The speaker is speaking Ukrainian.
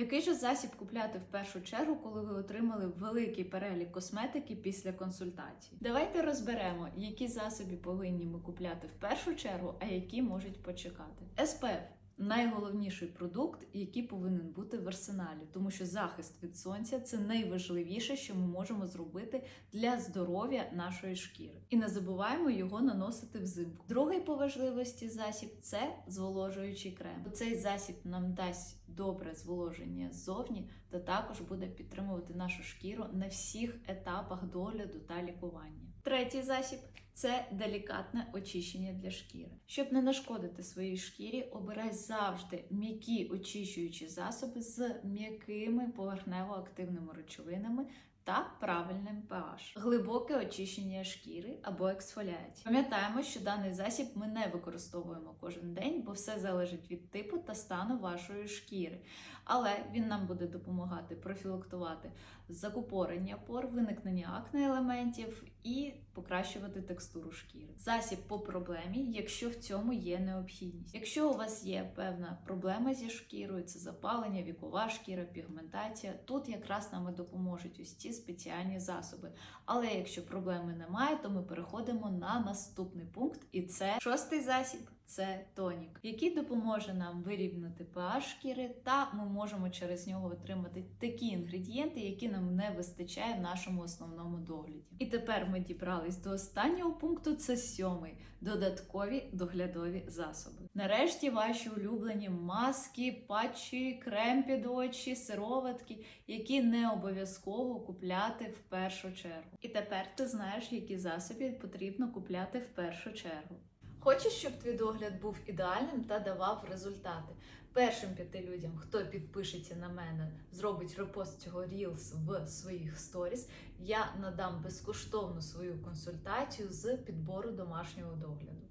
Який же засіб купляти в першу чергу, коли ви отримали великий перелік косметики після консультації? Давайте розберемо, які засоби повинні ми купляти в першу чергу, а які можуть почекати. SPF найголовніший продукт, який повинен бути в арсеналі, тому що захист від сонця це найважливіше, що ми можемо зробити для здоров'я нашої шкіри. І не забуваємо його наносити взимку. Другий по важливості засіб це зволожуючий крем. Цей засіб нам дасть добре зволоження ззовні та також буде підтримувати нашу шкіру на всіх етапах догляду та лікування. Третій засіб це делікатне очищення для шкіри. Щоб не нашкодити своїй шкірі, обирай завжди м'які очищуючі засоби з м'якими поверхнево-активними речовинами та правильним pH. глибоке очищення шкіри або ексфоліація. Пам'ятаємо, що даний засіб ми не використовуємо кожен день, бо все залежить від типу та стану вашої шкіри. Але він нам буде допомагати профілактувати закупорення пор, виникнення акне елементів і покращувати текстуру шкіри. Засіб по проблемі, якщо в цьому є необхідність. Якщо у вас є певна проблема зі шкірою, це запалення, вікова шкіра, пігментація, тут якраз нам допоможуть ось ці спеціальні засоби. Але якщо проблеми немає, то ми переходимо на наступний пункт, і це шостий засіб. Це тонік, який допоможе нам вирівняти pH шкіри, та ми можемо через нього отримати такі інгредієнти, які нам не вистачає в нашому основному догляді. І тепер ми дібрались до останнього пункту. Це сьомий додаткові доглядові засоби. Нарешті ваші улюблені маски, патчі, крем під очі, сироватки, які не обов'язково купляти в першу чергу. І тепер ти знаєш, які засоби потрібно купляти в першу чергу. Хочеш, щоб твій догляд був ідеальним та давав результати. Першим п'яти людям, хто підпишеться на мене, зробить репост цього Reels в своїх сторіс, я надам безкоштовну свою консультацію з підбору домашнього догляду.